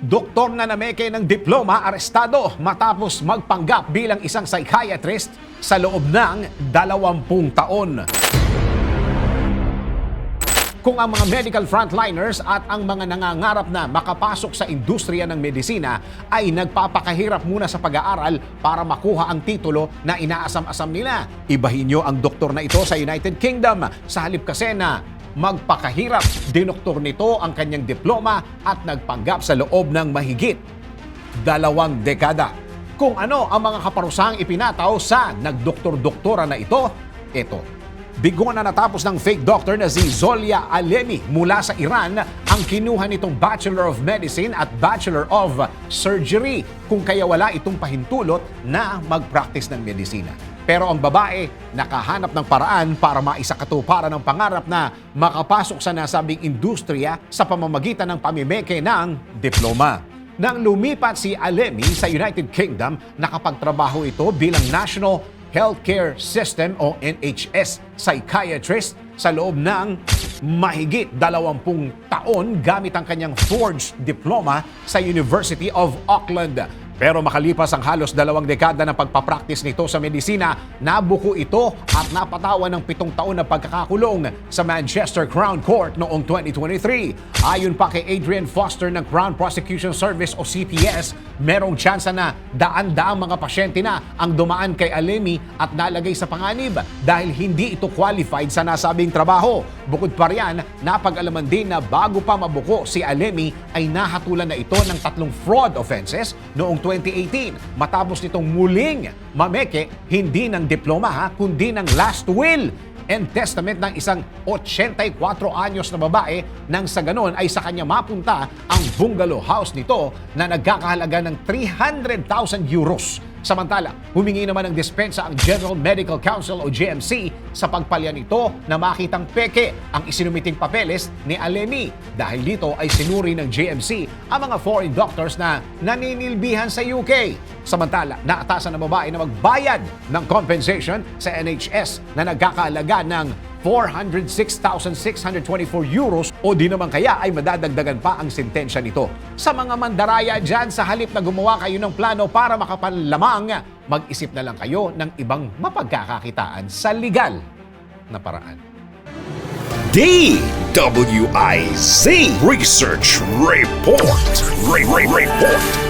Doktor na nameke ng diploma arestado matapos magpanggap bilang isang psychiatrist sa loob ng 20 taon. Kung ang mga medical frontliners at ang mga nangangarap na makapasok sa industriya ng medisina ay nagpapakahirap muna sa pag-aaral para makuha ang titulo na inaasam-asam nila. Ibahin nyo ang doktor na ito sa United Kingdom. Sa halip kasi na magpakahirap, dinoktor nito ang kanyang diploma at nagpanggap sa loob ng mahigit dalawang dekada. Kung ano ang mga kaparusahang ipinataw sa nagdoktor-doktora na ito, ito. Bigo na natapos ng fake doctor na si Zolia Alemi mula sa Iran ang kinuha nitong Bachelor of Medicine at Bachelor of Surgery kung kaya wala itong pahintulot na mag-practice ng medisina. Pero ang babae nakahanap ng paraan para maisakatuparan ng pangarap na makapasok sa nasabing industriya sa pamamagitan ng pamimeke ng diploma. Nang lumipat si Alemi sa United Kingdom, nakapagtrabaho ito bilang National Healthcare System o NHS psychiatrist sa loob ng mahigit 20 taon gamit ang kanyang forged diploma sa University of Auckland. Pero makalipas ang halos dalawang dekada ng pagpapraktis nito sa medisina, nabuko ito at napatawan ng pitong taon na pagkakakulong sa Manchester Crown Court noong 2023. Ayon pa kay Adrian Foster ng Crown Prosecution Service o CPS, merong tsansa na daan-daang mga pasyente na ang dumaan kay Alemi at nalagay sa panganib dahil hindi ito qualified sa nasabing trabaho. Bukod pa riyan, napag-alaman din na bago pa mabuko si Alemi ay nahatulan na ito ng tatlong fraud offenses noong 2018 matapos nitong muling mameke hindi ng diploma ha, kundi ng last will and testament ng isang 84 anyos na babae nang sa ganon ay sa kanya mapunta ang bungalow house nito na nagkakahalaga ng 300,000 euros. Samantala, humingi naman ng dispensa ang General Medical Council o GMC sa pagpalya nito na makitang peke ang isinumiting papeles ni Alemi. Dahil dito ay sinuri ng GMC ang mga foreign doctors na naninilbihan sa UK. Samantala, naatasan ng babae na magbayad ng compensation sa NHS na nagkakahalaga ng 406,624 euros o di naman kaya ay madadagdagan pa ang sentensya nito. Sa mga mandaraya dyan, sa halip na gumawa kayo ng plano para makapanlamang, mag-isip na lang kayo ng ibang mapagkakakitaan sa legal na paraan. DWIZ Research Report. Re- Re- Report.